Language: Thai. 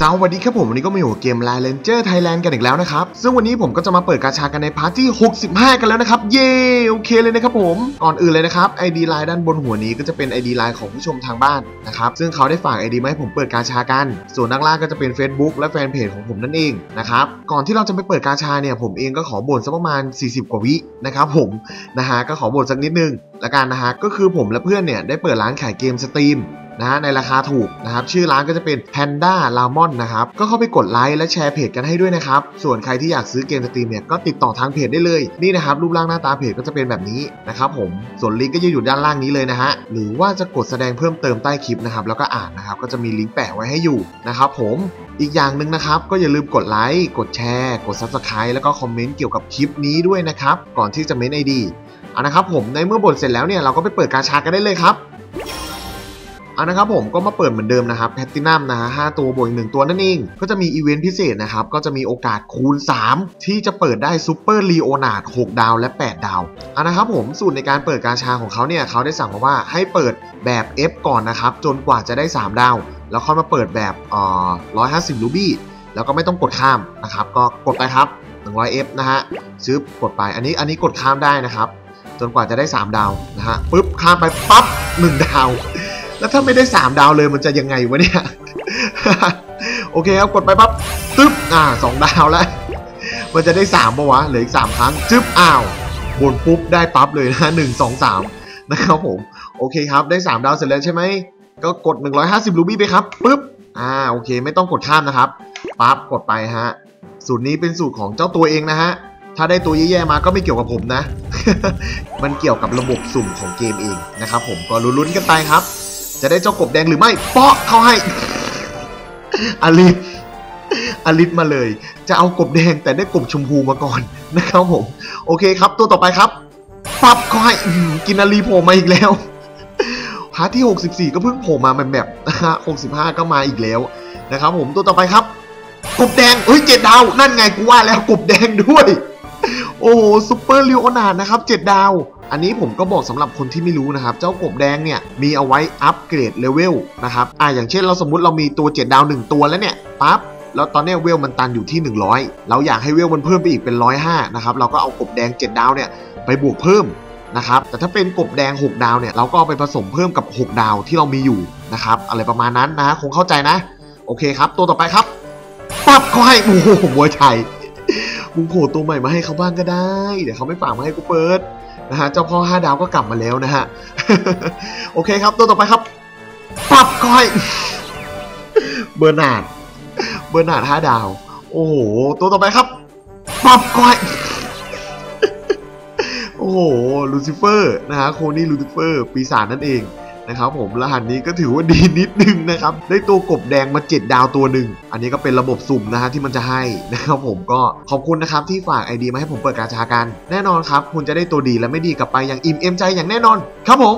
สวัสดีครับผมวันนี้ก็มาอยู่กับเกม Line Ranger Thailand กันอีกแล้วนะครับ ซึ่งวันนี้ผมก็จะมาเปิดกาชากันในพาร์ทที่ 65 กันแล้วนะครับ เย้โอเคเลยนะครับผม ก่อนอื่นเลยนะครับ ID Line ด้านบนหัวนี้ก็จะเป็น ID Line ของผู้ชมทางบ้านนะครับ ซึ่งเขาได้ฝาก ID มาให้ผมเปิดกาชากัน ส่วนด้านล่างก็จะเป็น Facebook และแฟนเพจของผมนั่นเองนะครับ ก่อนที่เราจะไปเปิดกาชาเนี่ยผมเองก็ขอบ่นสักประมาณ 40 กว่าวินะครับผมนะฮะก็ขอบ่นสักนิดนึงละกันนะฮะก็คือผมและเพื่อนเนี่ยได้เปิดร้านขายเกมสตรีม นะในราคาถูกนะครับชื่อร้านก็จะเป็น Panda l a m o n นะครับก็เข้าไปกดไลค์และแชร์เพจกันให้ด้วยนะครับส่วนใครที่อยากซื้อเกมสตรีมเนี่ยก็ติดต่อทางเพจได้เลยนี่นะครับรูปร่างหน้าตาเพจก็จะเป็นแบบนี้นะครับผมส่วนลิงก์ก็จะอยู่ด้านล่างนี้เลยนะฮะหรือว่าจะกดแสดงเพิ่มเติมใต้คลิปนะครับแล้วก็อ่านนะครับก็จะมีลิงก์แปะไว้ให้อยู่นะครับผมอีกอย่างหนึ่งนะครับก็อย่าลืมกดไลค์กดแชร์ กด Subscribe แล้วก็คอมเมนต์เกี่ยวกับคลิปนี้ด้วยนะครับก่อนที่จะเม้นไอดีเอานะครับผมในเมื่อบทเสร็จแล้วเนี่ยเราก็ไปเปิดกาชากันได้เลยครับ อานะครับผมก็มาเปิดเหมือนเดิมนะครับแพตตินัมนะฮะห้าตัวบวกอีกหนึ่งตัวนั่นเอง ก็จะมีอีเวนต์พิเศษนะครับ ก็จะมีโอกาสคูณ 3 ที่จะเปิดได้ซูเปอร์ลีโอนาร์ด6ดาวและ 8 ดาวเอานะครับผมสูตรในการเปิดการชาของเขาเนี่ยเขาได้สั่งมาว่าให้เปิดแบบ F ก่อนนะครับ จนกว่าจะได้ 3 ดาว แล้วค่อยมาเปิดแบบเอ่อ150รูบี้แล้วก็ไม่ต้องกดข้ามนะครับ ก็กดไปครับ 100 F นะฮะซื้อกดไปอันนี้อันนี้กดข้ามได้นะครับ จนกว่าจะได้ 3 ดาวนะฮะปุ๊บข้ามไปปั๊บ1ดาว แล้วถ้าไม่ได้ 3 ดาวเลยมันจะยังไงวะเนี่ย โอเคครับ กดไปปั๊บตึ๊บ อ่าสองดาวแล้ว มันจะได้3ปะวะ เหลืออีก 3 ครั้ง จึ๊บ อ้าวบนปุ๊บ ได้ปั๊บเลยนะหนึ่งสองสามนะครับผม โอเคครับ ได้ 3 ดาวเสร็จแล้วใช่ไหม ก็กด 150 รูบี้ไปครับปุ๊บ อ่า โอเค ไม่ต้องกดข้ามนะครับ ปั๊บ กดไปฮะ สูตรนี้เป็นสูตรของเจ้าตัวเองนะฮะถ้าได้ตัวแย่ๆมาก็ไม่เกี่ยวกับผมนะ มันเกี่ยวกับระบบสุ่มของเกมเองนะครับผม ก็ลุ้นๆกันไปครับ จะได้เจ้ากบแดงหรือไม่เปาะเขาให้ อลิสอลิสมาเลย จะเอากบแดงแต่ได้กบชมพูมาก่อนนะครับผม โอเคครับ ตัวต่อไปครับ ปับเขาให้กินอลีโผล่มาอีกแล้วพาร์ทที่ 64 ก็เพิ่งโผล่มาแบบแบบนะฮะ65 ก็มาอีกแล้วนะครับผมตัวต่อไปครับ กบแดงเฮ้ยเจ็ดดาว นั่นไงกูว่าแล้วกบแดงด้วย โอ้โหซูเปอร์ลิโอนาร์ดนะครับเจ็ดดาว อันนี้ผมก็บอกสำหรับคนที่ไม่รู้นะครับ เจ้ากบแดงเนี่ยมีเอาไว้อัปเกรดเลเวลนะครับอ่าอย่างเช่นเราสมมติเรามีตัว 7 ดาว 1 ตัวแล้วเนี่ยปั๊บแล้วตอนนี้เวลมันตันอยู่ที่ 100 เราอยากให้เวลมันเพิ่มไปอีกเป็น 105นะครับเราก็เอากบแดง 7 ดาวเนี่ยไปบวกเพิ่มนะครับแต่ถ้าเป็นกบแดง 6 ดาวเนี่ยเราก็เอาไปผสมเพิ่มกับ 6 ดาวที่เรามีอยู่นะครับอะไรประมาณนั้นนะคงเข้าใจนะ โอเคครับ ตัวต่อไปครับปั๊บเขาให้โอ้โหมวยไทยมึงโผล่ตัวใหม่มาให้เขาบ้างก็ได้ เดี๋ยวเขาไม่ฝากมาให้กูเปิด นะฮะเจ้าพ่อห้าดาวก็กลับมาแล้วนะฮะ โอเคครับ ตัวต่อไปครับปับก้อย เบอร์นาดเบอร์นาดห้าดาว โอ้โห ตัวต่อไปครับปับก้อย โอ้โห ลูซิเฟอร์นะฮะโคนี่ลูซิเฟอร์ ปีศาจนั่นเอง นะครับผมรหัสนี้ก็ถือว่าดีนิดนึงนะครับได้ตัวกบแดงมา 7 ดาวตัวหนึ่งอันนี้ก็เป็นระบบสุ่มนะฮะที่มันจะให้นะครับผมก็ขอบคุณนะครับที่ฝากไอดีมาให้ผมเปิดกาชากัน แน่นอนครับ คุณจะได้ตัวดีและไม่ดีกลับไปอย่างอิ่มเอมใจอย่างแน่นอน ครับผม